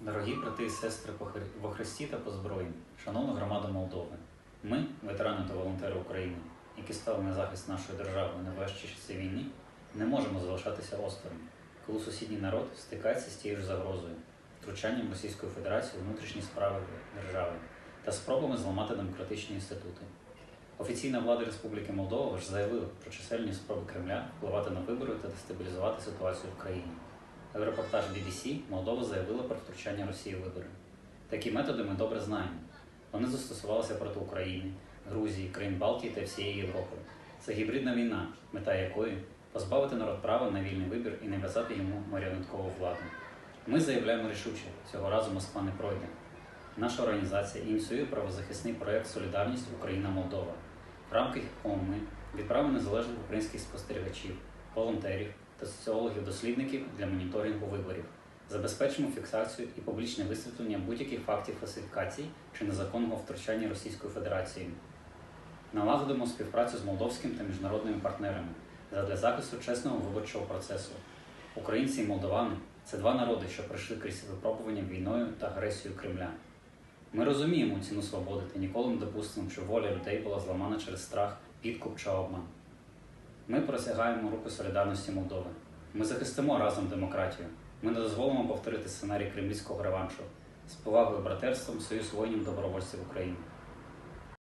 Дорогі брати і сестри во Христі та по зброї, шановна громада Молдови, ми, ветерани та волонтери України, які стали на захист нашої держави на важчі часи війни, не можемо залишатися осторонь, коли сусідній народ стикається з тією ж загрозою, втручанням Російської Федерації у внутрішні справи держави та спробами зламати демократичні інститути. Офіційна влада Республіки Молдова ж заявила про чисельні спроби Кремля впливати на вибори та дестабілізувати ситуацію в країні. В репортаж BBC Молдова заявила про втручання Росії у вибори. Такі методи ми добре знаємо. Вони застосувалися проти України, Грузії, країн Балтії та всієї Європи. Це гібридна війна, мета якої позбавити народ права на вільний вибір і нав'язати йому маріонеткову владу. Ми заявляємо рішуче, цього разу Москва не пройде. Наша організація ініціює правозахисний проєкт Солідарність Україна-Молдова, в рамках якого ми відправимо незалежних українських спостерігачів, волонтерів та соціологів-дослідників для моніторингу виборів, забезпечимо фіксацію і публічне висвітлення будь-яких фактів фальсифікацій чи незаконного втручання Російської Федерації. Налагодимо співпрацю з молдовським та міжнародними партнерами задля захисту чесного виборчого процесу. Українці і молдовани це два народи, що пройшли крізь випробування війною та агресією Кремля. Ми розуміємо ціну свободи та ніколи не допустимо, щоб воля людей була зламана через страх, підкуп чи обман. Ми просягаємо групи солідарності Молдови. Ми захистимо разом демократію. Ми не дозволимо повторити сценарій кремлівського реваншу з повагою братерством Союз воїнів добровольців України.